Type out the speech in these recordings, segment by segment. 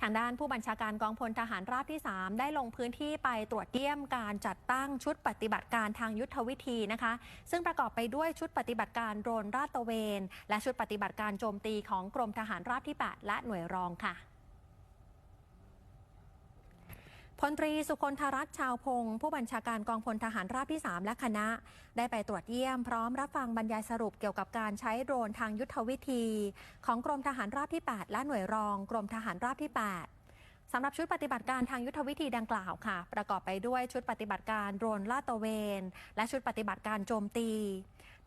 ทางด้านผู้บัญชาการกองพลทหารราบที่ 3 ได้ลงพื้นที่ไปตรวจเยี่ยมการจัดตั้งชุดปฏิบัติการทางยุทธวิธีนะคะ ซึ่งประกอบไปด้วยชุดปฏิบัติการโดรนราดตระเวน และชุดปฏิบัติการโจมตีของกรมทหารราบที่ 8 และหน่วยรองค่ะ พลตรีสุคนธรัตน์ชาวพงศ์ผู้บัญชาการกองพลทหารราบที่ 3 และคณะ ได้ไปตรวจเยี่ยมพร้อมรับฟังบรรยายสรุปเกี่ยวกับการใช้โดรนทางยุทธวิธี ของกรมทหารราบที่ 8 และหน่วยรองกรมทหารราบที่ 8สำหรับชุดปฏิบัติการทางยุทธวิธีดังกล่าวค่ะ ประกอบไปด้วยชุดปฏิบัติการโดรนลาดตระเวน และชุดปฏิบัติการโจมตี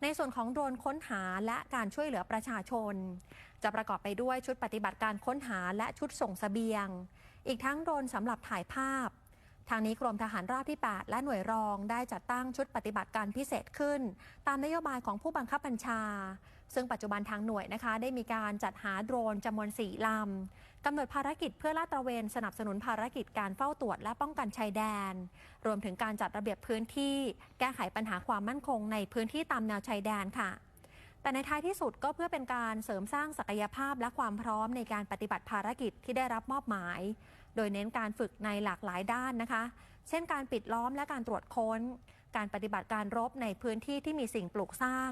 ในส่วนของโดรนค้นหาและการช่วยเหลือประชาชน จะประกอบไปด้วยชุดปฏิบัติการค้นหาและชุดส่งเสบียง อีกทั้งโดรนสำหรับถ่ายภาพ ทางนี้กรมทหารราบที่ 8 และหน่วยรองได้จัดตั้งชุดปฏิบัติการพิเศษขึ้น ตามนโยบายของผู้บังคับบัญชา ซึ่งปัจจุบันทางหน่วยนะคะ ได้มีการจัดหาโดรนจำนวน4ลำกำหนดภารกิจเพื่อลาดตระเวนสนับสนุนภารกิจการเฝ้าตรวจและป้องกันชายแดน รวมถึงการจัดระเบียบพื้นที่ แก้ไขปัญหาความมั่นคงในพื้นที่ตามแนวชายแดนค่ะ แต่ในท้ายที่สุดก็เพื่อเป็นการเสริมสร้างศักยภาพและความพร้อมในการปฏิบัติภารกิจที่ได้รับมอบหมาย โดยเน้นการฝึกในหลากหลายด้านนะคะ เช่น การปิดล้อมและการตรวจค้น การปฏิบัติการรบในพื้นที่ที่มีสิ่งปลูกสร้าง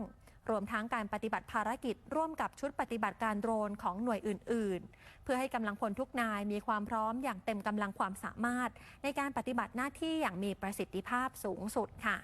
รวมทั้งการปฏิบัติภารกิจ ร่วมกับชุดปฏิบัติการโดรนของหน่วยอื่น ๆ เพื่อให้กำลังพลทุกนายมีความพร้อมอย่างเต็มกำลังความสามารถ ในการปฏิบัติหน้าที่อย่างมีประสิทธิภาพสูงสุดค่ะ